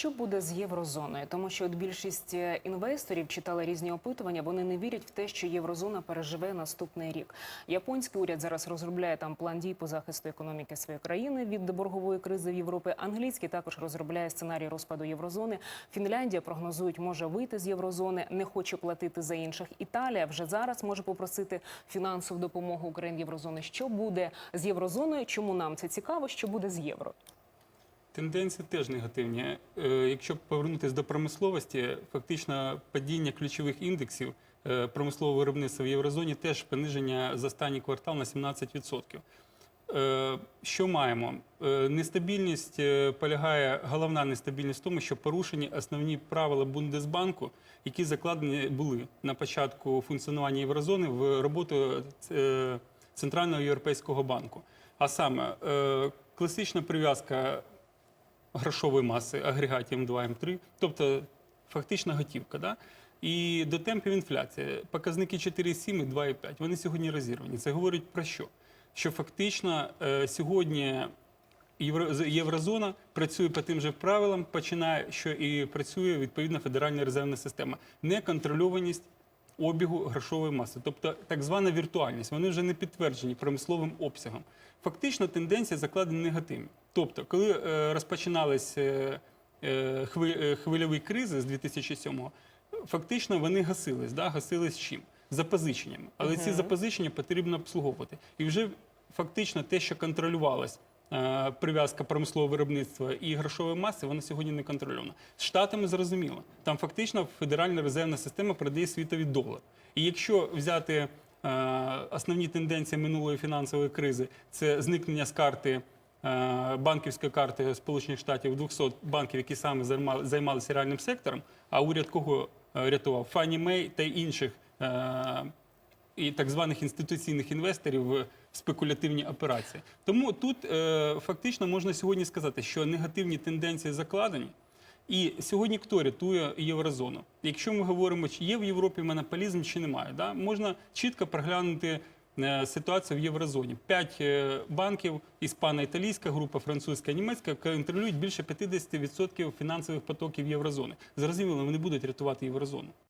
Що буде з єврозоною? Тому що от більшість е, інвесторів читали різні опитування. Вони не вірять в те, що єврозона переживе наступний рік. Японський уряд зараз розробляє там план дій по захисту економіки своєї країни від боргової кризи в Європі. Англійський також розробляє сценарій розпаду єврозони. Фінляндія прогнозують, може вийти з єврозони, не хоче платити за інших. Італія вже зараз може попросити фінансову допомогу Україні єврозони. Що буде з єврозоною? Чому нам це цікаво? Що буде з євро? Тенденції теж негативні. Е, Якщо повернутися до промисловості, фактично падіння ключових індексів е, промислового виробництва в єврозоні теж пониження за останній квартал на 17%. Е, Що маємо? Нестабільність полягає, головна нестабільність в тому, що порушені основні правила Бундесбанку, які закладені були на початку функціонування єврозони в роботу Центрального європейського банку. А саме класична прив'язка грошової маси агрегатів М2, М3, тобто фактична готівка. Да? І до темпів інфляції. Показники 4,7 і 2,5. Вони сьогодні розірвані. Це говорить про що? Що фактично е, сьогодні єврозона працює по тим же правилам, починає, що і працює відповідна Федеральна резервна система. Неконтрольованість обігу грошової маси, тобто так звана віртуальність, вони вже не підтверджені промисловим обсягом. Фактично тенденції закладені негативні. Тобто, коли е, розпочинались е, е, хвильові кризи з 2007-го, фактично вони гасились. Да? Гасились чим? Запозиченнями. Але ці запозичення потрібно обслуговувати. І вже фактично те, що контролювалось. Е, Прив'язка промислового виробництва і грошової маси, вона сьогодні не контрольована. З Штатами зрозуміло. Там фактично Федеральна резервна система продає світові долар. І якщо взяти е, основні тенденції минулої фінансової кризи, це зникнення з карти е, банківської карти Сполучених Штатів 200 банків, які саме займали- займалися реальним сектором, а уряд кого рятував? Фанні Мей та інших і так званих інституційних інвесторів спекулятивні операції. Тому тут е, фактично можна сьогодні сказати, що негативні тенденції закладені. І сьогодні хто рятує єврозону? Якщо ми говоримо, чи є в Європі монополізм, чи немає, да? можна чітко проглянути е, ситуацію в єврозоні. П'ять е, банків, іспано-італійська група, французька, німецька, контролюють більше 50% фінансових потоків єврозони. Зрозуміло, вони будуть рятувати єврозону.